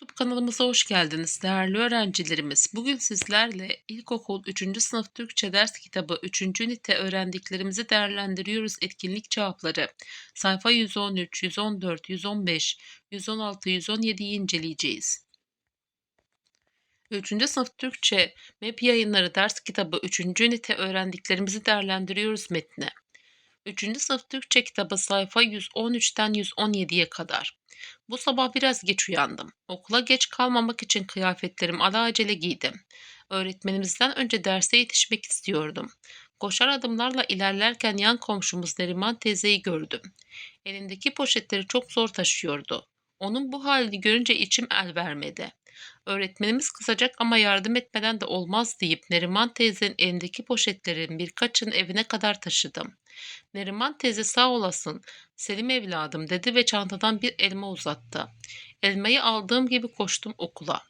YouTube kanalımıza hoş geldiniz değerli öğrencilerimiz. Bugün sizlerle İlkokul 3. sınıf Türkçe ders kitabı 3. ünite öğrendiklerimizi değerlendiriyoruz. Etkinlik cevapları sayfa 113, 114, 115, 116, 117'yi inceleyeceğiz. 3. sınıf Türkçe MEP yayınları ders kitabı 3. ünite öğrendiklerimizi değerlendiriyoruz metni. 3. sınıf Türkçe kitabı sayfa 113'ten 117'ye kadar. Bu sabah biraz geç uyandım. Okula geç kalmamak için kıyafetlerimi alacele giydim. Öğretmenimizden önce derse yetişmek istiyordum. Koşar adımlarla ilerlerken yan komşumuz Neriman teyzeyi gördüm. Elindeki poşetleri çok zor taşıyordu. Onun bu halini görünce içim el vermedi. Öğretmenimiz kızacak ama yardım etmeden de olmaz deyip Neriman teyzenin elindeki poşetlerin birkaçını evine kadar taşıdım. Neriman teyze sağ olasın, Selim evladım dedi ve çantadan bir elma uzattı. Elmayı aldığım gibi koştum okula.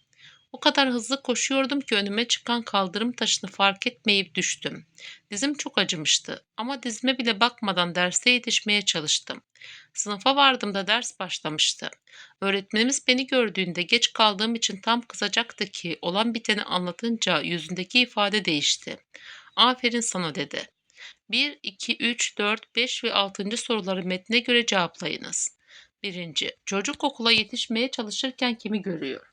O kadar hızlı koşuyordum ki önüme çıkan kaldırım taşını fark etmeyip düştüm. Dizim çok acımıştı ama dizime bile bakmadan derse yetişmeye çalıştım. Sınıfa vardığımda ders başlamıştı. Öğretmenimiz beni gördüğünde geç kaldığım için tam kızacaktı ki olan biteni anlatınca yüzündeki ifade değişti. Aferin sana dedi. 1, 2, 3, 4, 5 ve 6. soruları metne göre cevaplayınız. 1. Çocuk okula yetişmeye çalışırken kimi görüyor?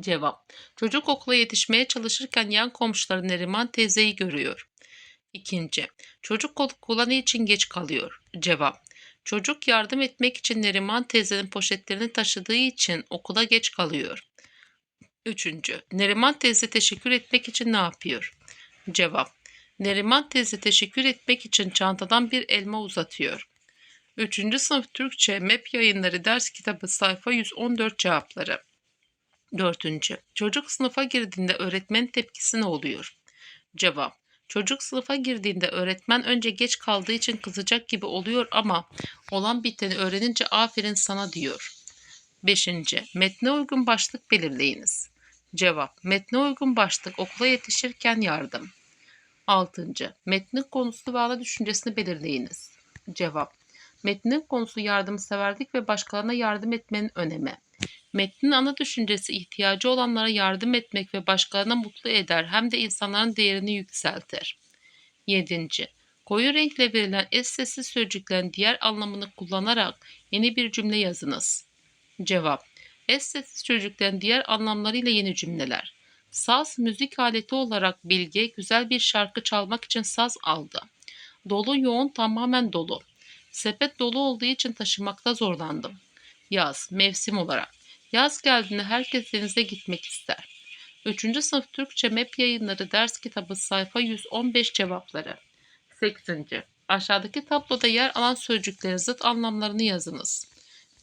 Cevap. Çocuk okula yetişmeye çalışırken yan komşuları Neriman teyzeyi görüyor. 2. Çocuk okula niçin geç kalıyor? Cevap. Çocuk yardım etmek için Neriman teyzenin poşetlerini taşıdığı için okula geç kalıyor. 3. Neriman teyze teşekkür etmek için ne yapıyor? Cevap. Neriman teyze teşekkür etmek için çantadan bir elma uzatıyor. 3. sınıf Türkçe MEP yayınları ders kitabı sayfa 114 cevapları. 4. Çocuk sınıfa girdiğinde öğretmen tepkisi ne oluyor? Cevap. Çocuk sınıfa girdiğinde öğretmen önce geç kaldığı için kızacak gibi oluyor ama olan biteni öğrenince aferin sana diyor. 5. Metne uygun başlık belirleyiniz. Cevap. Metne uygun başlık okula yetişirken yardım. 6. Metnin konusu bağlı düşüncesini belirleyiniz. Cevap. Metnin konusu yardımseverlik ve başkalarına yardım etmenin önemi. Metnin ana düşüncesi ihtiyacı olanlara yardım etmek ve başkalarına mutlu eder hem de insanların değerini yükseltir. 7. Koyu renkle verilen es sessiz sözcüklerin diğer anlamını kullanarak yeni bir cümle yazınız. Cevap. Es sessiz sözcüklerin diğer anlamlarıyla yeni cümleler. Saz müzik aleti olarak Bilge güzel bir şarkı çalmak için saz aldı. Dolu yoğun tamamen dolu. Sepet dolu olduğu için taşımakta zorlandım. Yaz, mevsim olarak. Yaz geldiğinde herkes denize gitmek ister. 3. sınıf Türkçe MEP yayınları ders kitabı sayfa 115 cevapları. 80. Aşağıdaki tabloda yer alan sözcüklerin zıt anlamlarını yazınız.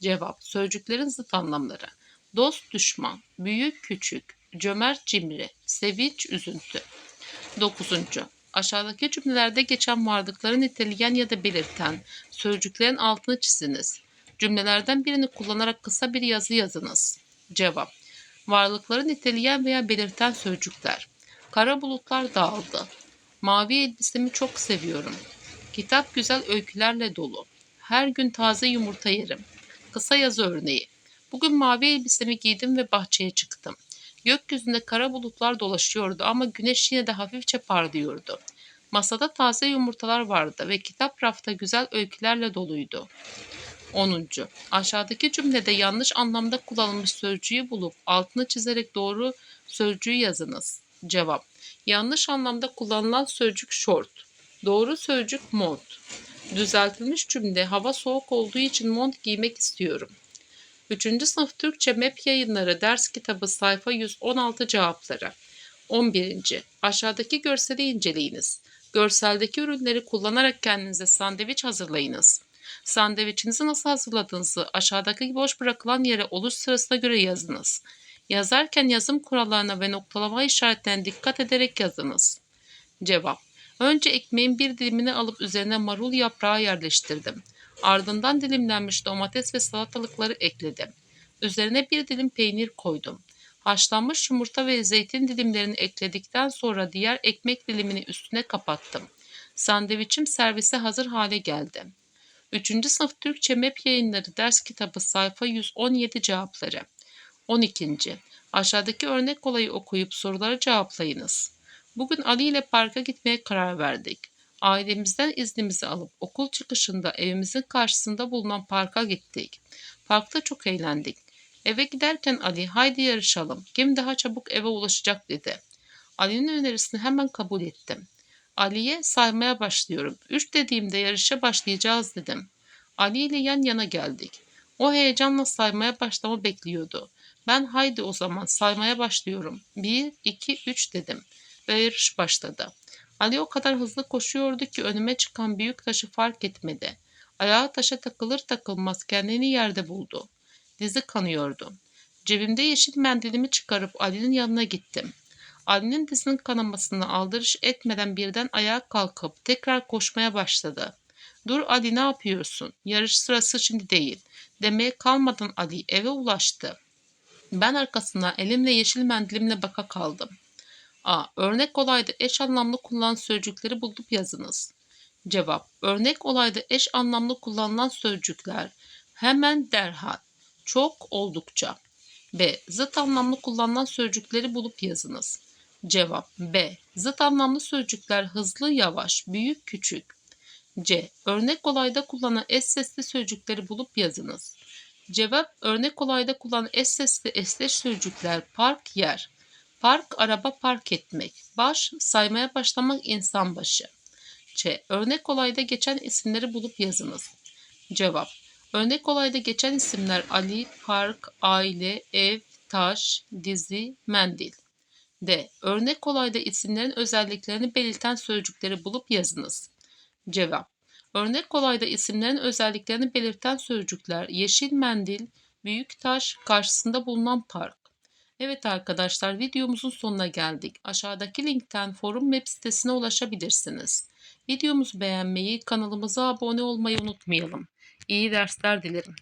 Cevap. Sözcüklerin zıt anlamları. Dost düşman, büyük küçük, cömert cimri, sevinç üzüntü. 9. Aşağıdaki cümlelerde geçen varlıkları niteleyen ya da belirten sözcüklerin altını çiziniz. Cümlelerden birini kullanarak kısa bir yazı yazınız. Cevap. Varlıkları niteleyen veya belirten sözcükler. Kara bulutlar dağıldı. Mavi elbisemi çok seviyorum. Kitap güzel öykülerle dolu. Her gün taze yumurta yerim. Kısa yazı örneği. Bugün mavi elbisemi giydim ve bahçeye çıktım. Gökyüzünde kara bulutlar dolaşıyordu ama güneş yine de hafifçe parlıyordu. Masada taze yumurtalar vardı ve kitap rafta güzel öykülerle doluydu. 10. Aşağıdaki cümlede yanlış anlamda kullanılmış sözcüğü bulup altını çizerek doğru sözcüğü yazınız. Cevap. Yanlış anlamda kullanılan sözcük short. Doğru sözcük mont. Düzeltilmiş cümle hava soğuk olduğu için mont giymek istiyorum. 3. sınıf Türkçe MEP yayınları ders kitabı sayfa 116 cevapları. 11. Aşağıdaki görseli inceleyiniz. Görseldeki ürünleri kullanarak kendinize sandviç hazırlayınız. Sandviçinizi nasıl hazırladığınızı aşağıdaki boş bırakılan yere oluş sırasına göre yazınız. Yazarken yazım kurallarına ve noktalama işaretlerine dikkat ederek yazınız. Cevap. Önce ekmeğin bir dilimini alıp üzerine marul yaprağı yerleştirdim. Ardından dilimlenmiş domates ve salatalıkları ekledim. Üzerine bir dilim peynir koydum. Haşlanmış yumurta ve zeytin dilimlerini ekledikten sonra diğer ekmek dilimini üstüne kapattım. Sandviçim servise hazır hale geldi. 3. sınıf Türkçe MEP yayınları ders kitabı sayfa 117 cevapları. 12. Aşağıdaki örnek kolayı okuyup soruları cevaplayınız. Bugün Ali ile parka gitmeye karar verdik. Ailemizden iznimizi alıp okul çıkışında evimizin karşısında bulunan parka gittik. Parkta çok eğlendik. Eve giderken Ali haydi yarışalım. Kim daha çabuk eve ulaşacak dedi. Ali'nin önerisini hemen kabul ettim. Ali'ye saymaya başlıyorum. Üç dediğimde yarışa başlayacağız dedim. Ali ile yan yana geldik. O heyecanla saymaya başlamamı bekliyordu. Ben haydi o zaman saymaya başlıyorum. Bir, iki, üç dedim. Ve yarış başladı. Ali o kadar hızlı koşuyordu ki önüme çıkan büyük taşı fark etmedi. Ayağı taşa takılır takılmaz kendini yerde buldu. Dizi kanıyordu. Cebimde yeşil mendilimi çıkarıp Ali'nin yanına gittim. Ali'nin dizinin kanamasını aldırış etmeden birden ayağa kalkıp tekrar koşmaya başladı. Dur Ali ne yapıyorsun? Yarış sırası şimdi değil. Demeye kalmadan Ali eve ulaştı. Ben arkasına elimle yeşil mendilimle baka kaldım. A. Örnek olayda eş anlamlı kullanılan sözcükleri bulup yazınız. Cevap. Örnek olayda eş anlamlı kullanılan sözcükler hemen derhal, çok oldukça. B. Zıt anlamlı kullanılan sözcükleri bulup yazınız. Cevap B. Zıt anlamlı sözcükler hızlı, yavaş, büyük, küçük. C. Örnek olayda kullanılan eş sesli sözcükleri bulup yazınız. Cevap örnek olayda kullanılan eş sesli eşleş sözcükler park, yer. Park, araba park etmek. Baş, saymaya başlamak insan başı. Ç. Örnek olayda geçen isimleri bulup yazınız. Cevap. Örnek olayda geçen isimler Ali, park, aile, ev, taş, dizi, mendil. D. Örnek olayda isimlerin özelliklerini belirten sözcükleri bulup yazınız. Cevap. Örnek olayda isimlerin özelliklerini belirten sözcükler yeşil mendil, büyük taş, karşısında bulunan park. Evet arkadaşlar videomuzun sonuna geldik. Aşağıdaki linkten forum web sitesine ulaşabilirsiniz. Videomuzu beğenmeyi, kanalımıza abone olmayı unutmayalım. İyi dersler dilerim.